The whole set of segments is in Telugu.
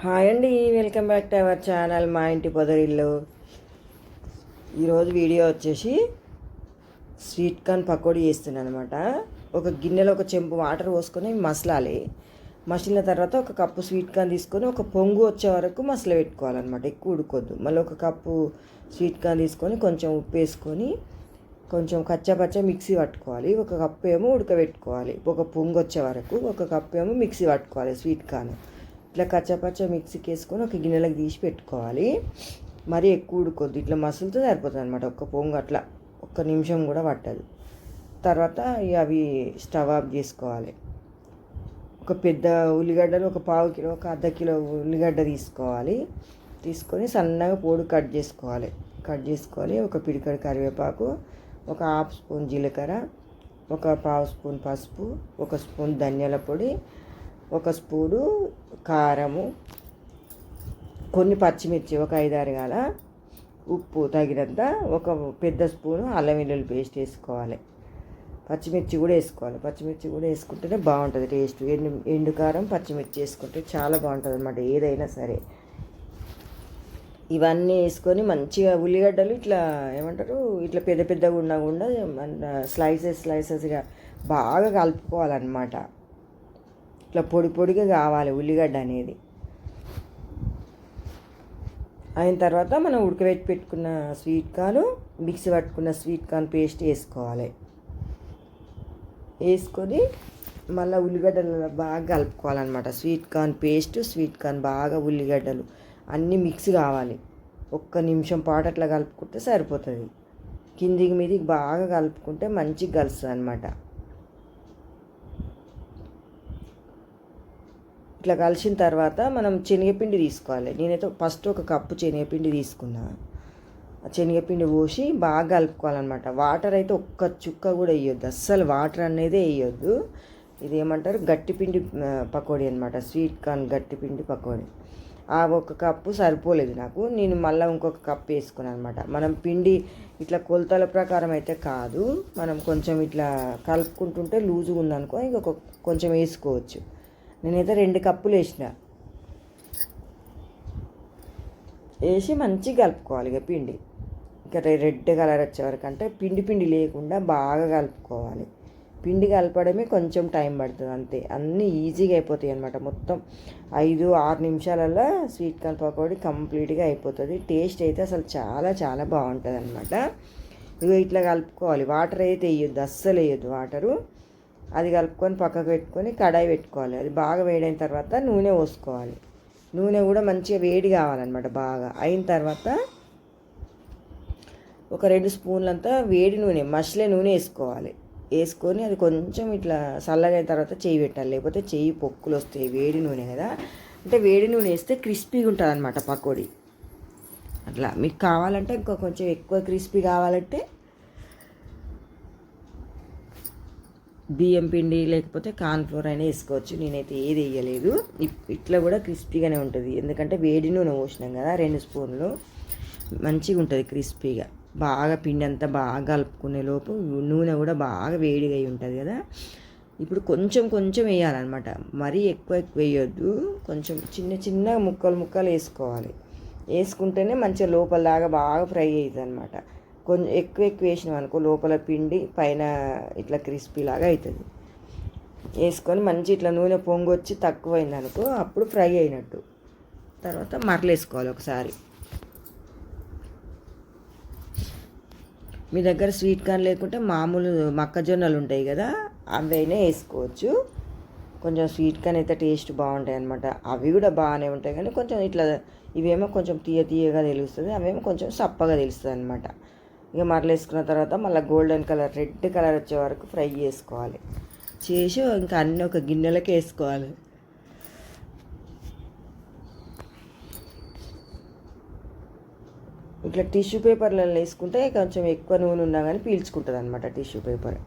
హాయ్ అండి welcome back to our channel మా ఇంటి పొదరిల్లు. ఈరోజు వీడియో వచ్చేసి స్వీట్ కార్న్ పకోడీ చేస్తున్నాను అనమాట ఒక గిన్నెలో ఒక చెంపు వాటర్ పోసుకొని మసలాలి. మసిలిన తర్వాత ఒక కప్పు స్వీట్ కార్న్ తీసుకొని ఒక పొంగు వచ్చే వరకు మసలు పెట్టుకోవాలన్నమాట. ఎక్కువ ఉడుకోద్దు. మళ్ళీ ఒక కప్పు స్వీట్ కార్న్ తీసుకొని కొంచెం ఉప్పు వేసుకొని కొంచెం కచ్చపచ్చ మిక్సీ పట్టుకోవాలి. ఒక కప్పు ఏమో ఉడకబెట్టుకోవాలి. ఒక పొంగు వచ్చే వరకు ఒక కప్పు ఏమో మిక్సీ పట్టుకోవాలి స్వీట్ కార్న్. ఇట్లా కచ్చపచ్చ మిక్సీకి వేసుకొని ఒక గిన్నెలకు తీసి పెట్టుకోవాలి. మరీ ఎక్కువ ఉడుకోద్దు. ఇట్లా మసులుతో సరిపోతుంది అనమాట ఒక్క పొంగు అట్లా. ఒక్క నిమిషం కూడా పట్టదు. తర్వాత అవి స్టవ్ ఆఫ్ చేసుకోవాలి. ఒక పెద్ద ఉల్లిగడ్డలు ఒక పావు కిలో ఒక అర్ధ కిలో ఉల్లిగడ్డ తీసుకోవాలి. తీసుకొని సన్నగా పొడి కట్ చేసుకోవాలి. కట్ చేసుకోవాలి ఒక పిడికడి కరివేపాకు ఒక హాఫ్ స్పూన్ జీలకర్ర ఒక పావు స్పూన్ పసుపు ఒక స్పూన్ ధనియాల పొడి ఒక స్పూను కారము కొన్ని పచ్చిమిర్చి ఒక ఐదారు గల ఉప్పు తగినంత ఒక పెద్ద స్పూను అల్లం వెల్లుల్లి పేస్ట్ వేసుకోవాలి. పచ్చిమిర్చి కూడా వేసుకోవాలి. పచ్చిమిర్చి కూడా వేసుకుంటేనే బాగుంటుంది టేస్ట్. ఎండు ఎండు కారం పచ్చిమిర్చి వేసుకుంటే చాలా బాగుంటుంది అనమాట ఏదైనా సరే. ఇవన్నీ వేసుకొని మంచిగా ఉల్లిగడ్డలు ఇట్లా ఏమంటారు? ఇట్లా పెద్ద పెద్దగా ఉన్నా కూడా స్లైసెస్ స్లైసెస్గా బాగా కలుపుకోవాలన్నమాట. ఇట్లా పొడి పొడిగా కావాలి ఉల్లిగడ్డ అనేది. అయిన తర్వాత మనం ఉడకబెట్టి పెట్టుకున్న స్వీట్ కార్న్ మిక్సీ పట్టుకున్న స్వీట్ కార్న్ పేస్ట్ వేసుకోవాలి. వేసుకొని మళ్ళీ ఉల్లిగడ్డలు బాగా కలుపుకోవాలన్నమాట. Sweet corn paste sweet corn బాగా ఉల్లిగడ్డలు అన్నీ మిక్స్ కావాలి. ఒక్క నిమిషం పాటు అట్లా కలుపుకుంటే సరిపోతుంది. కిందికి మీదికి బాగా కలుపుకుంటే మంచిగా కలుస్తుంది అనమాట ఇట్లా కలిసిన తర్వాత మనం శనగపిండి తీసుకోవాలి. నేనైతే ఫస్ట్ ఒక కప్పు శనగపిండి తీసుకున్నా. ఆ శనగపిండి పోసి బాగా కలుపుకోవాలన్నమాట. వాటర్ అయితే ఒక్క చుక్క కూడా వేయొద్దు. అస్సలు వాటర్ అనేది వేయొద్దు. ఇది ఏమంటారు గట్టిపిండి పకోడీ అనమాట స్వీట్ కార్న్ గట్టిపిండి పకోడీ. ఆ ఒక కప్పు సరిపోలేదు నాకు. నేను మళ్ళీ ఇంకొక కప్పు వేసుకున్నాను అనమాట మనం పిండి ఇట్లా కొలతల ప్రకారం అయితే కాదు. మనం కొంచెం ఇట్లా కలుపుకుంటుంటే లూజుగా ఉందనుకో ఇంకొక కొంచెం వేసుకోవచ్చు. నేనైతే రెండు కప్పులు వేసిన. వేసి మంచిగా కలుపుకోవాలి ఇక పిండి. ఇంకా రెడ్ కలర్ వచ్చేవరకు అంటే పిండి పిండి లేకుండా బాగా కలుపుకోవాలి. పిండి కలపడమే కొంచెం టైం పడుతుంది అంతే. అన్నీ ఈజీగా అయిపోతాయి అనమాట మొత్తం. ఐదు ఆరు నిమిషాలలో స్వీట్ కార్న్ పకోడీ కంప్లీట్గా అయిపోతుంది. టేస్ట్ అయితే అసలు చాలా చాలా బాగుంటుంది అనమాట ఇక ఇట్లా కలుపుకోవాలి. వాటర్ అయితే వేయొద్దు అస్సలు వేయొద్దు వాటరు. అది కలుపుకొని పక్కకు పెట్టుకొని కడాయి పెట్టుకోవాలి. అది బాగా వేడైన తర్వాత నూనె పోసుకోవాలి. నూనె కూడా మంచిగా వేడి కావాలన్నమాట బాగా. అయిన తర్వాత ఒక రెండు స్పూన్లంతా వేడి నూనె మసలే నూనె వేసుకోవాలి. వేసుకొని అది కొంచెం ఇట్లా చల్లగైన తర్వాత చేయి పెట్టాలి. లేకపోతే చేయి పొక్కులు వస్తాయి. వేడి నూనె కదా. అంటే వేడి నూనె వేస్తే క్రిస్పీగా ఉంటుంది అనమాట పకోడీ. అట్లా. మీకు కావాలంటే ఇంకా కొంచెం ఎక్కువ క్రిస్పీ కావాలంటే బియ్యం పిండి లేకపోతే కార్న్ఫ్లోర్ అయినా వేసుకోవచ్చు. నేనైతే ఏది వేయలేదు. ఇట్లా కూడా క్రిస్పీగానే ఉంటుంది. ఎందుకంటే వేడి నూనె పోసినాం కదా రెండు స్పూన్లు. మంచిగా ఉంటుంది క్రిస్పీగా. బాగా పిండి అంతా బాగా కలుపుకునే లోపు నూనె కూడా బాగా వేడిగా అయి ఉంటుంది కదా. ఇప్పుడు కొంచెం కొంచెం వేయాలన్నమాట. మరీ ఎక్కువ ఎక్కువ వేయొద్దు. కొంచెం చిన్న చిన్న ముక్కలు ముక్కలు వేసుకోవాలి. వేసుకుంటేనే మంచిగా లోపల దాకా బాగా ఫ్రై అవుతుంది అనమాట కొంచెం ఎక్కువ ఎక్కువ వేసినాం అనుకో లోపల పిండి పైన ఇట్లా క్రిస్పీ లాగా అవుతుంది వేసుకొని మంచి ఇట్లా నూనె పొంగు వచ్చి తక్కువైంది అనుకో అప్పుడు ఫ్రై అయినట్టు. తర్వాత మరలేసుకోవాలి ఒకసారి. మీ దగ్గర స్వీట్ కార్న్ లేకుంటే మామూలు మొక్కజొన్నలు ఉంటాయి కదా అవైనా వేసుకోవచ్చు. కొంచెం స్వీట్ కార్న్ అయితే టేస్ట్ బాగుంటాయి అనమాట అవి కూడా బాగానే ఉంటాయి కానీ కొంచెం ఇట్లా ఇవేమో కొంచెం తీయ తీయగా తెలుస్తుంది అవేమో కొంచెం సప్పగా తెలుస్తుంది అనమాట ఇక మరలేసుకున్న తర్వాత మళ్ళీ గోల్డెన్ కలర్ రెడ్ కలర్ వచ్చే వరకు ఫ్రై చేసుకోవాలి. చేసి ఇంకా అన్నీ ఒక గిన్నెలకు వేసుకోవాలి. ఇట్లా టిష్యూ పేపర్లలో వేసుకుంటే కొంచెం ఎక్కువ నూనె ఉన్నా కానీ పీల్చుకుంటుంది అనమాట టిష్యూ పేపర్.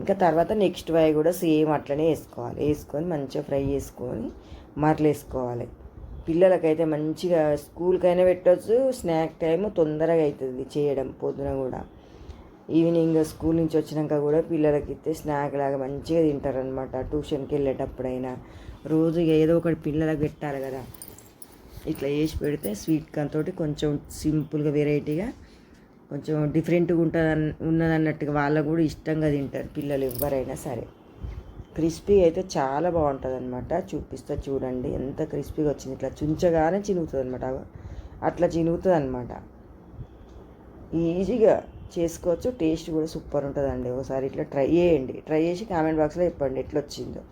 ఇంకా తర్వాత నెక్స్ట్ వై కూడా సేమ్ అట్లనే వేసుకోవాలి. వేసుకొని మంచిగా ఫ్రై చేసుకొని మరలేసుకోవాలి పిల్లలకైతే మంచిగా స్కూల్కైనా పెట్టవచ్చు స్నాక్ టైం తొందరగా అవుతుంది చేయడం పొద్దున కూడా. ఈవినింగ్ స్కూల్ నుంచి వచ్చినాక కూడా పిల్లలకి ఇస్తే స్నాక్ లాగా మంచిగా తింటారనమాట ట్యూషన్కి వెళ్ళేటప్పుడైనా రోజు ఏదో ఒకటి పిల్లలకు పెట్టాలి కదా. ఇట్లా వేసి పెడితే స్వీట్ కార్న్ తోటి కొంచెం సింపుల్గా వెరైటీగా కొంచెం డిఫరెంట్గా ఉంటుంది ఉన్నదన్నట్టుగా వాళ్ళకు కూడా ఇష్టంగా తింటారు పిల్లలు ఎవరైనా సరే. క్రిస్పీ అయితే చాలా బాగుంటుంది అనమాట చూపిస్తా చూడండి. ఎంత క్రిస్పీగా వచ్చింది. ఇట్లా చుంచగానే చినుగుతుంది అనమాట అట్లా చినుగుతుంది అనమాట ఈజీగా చేసుకోవచ్చు. టేస్ట్ కూడా సూపర్ ఉంటుందండి. ఒకసారి ఇట్లా ట్రై చేయండి. ట్రై చేసి కామెంట్ బాక్స్లో చెప్పండి ఎట్లా వచ్చిందో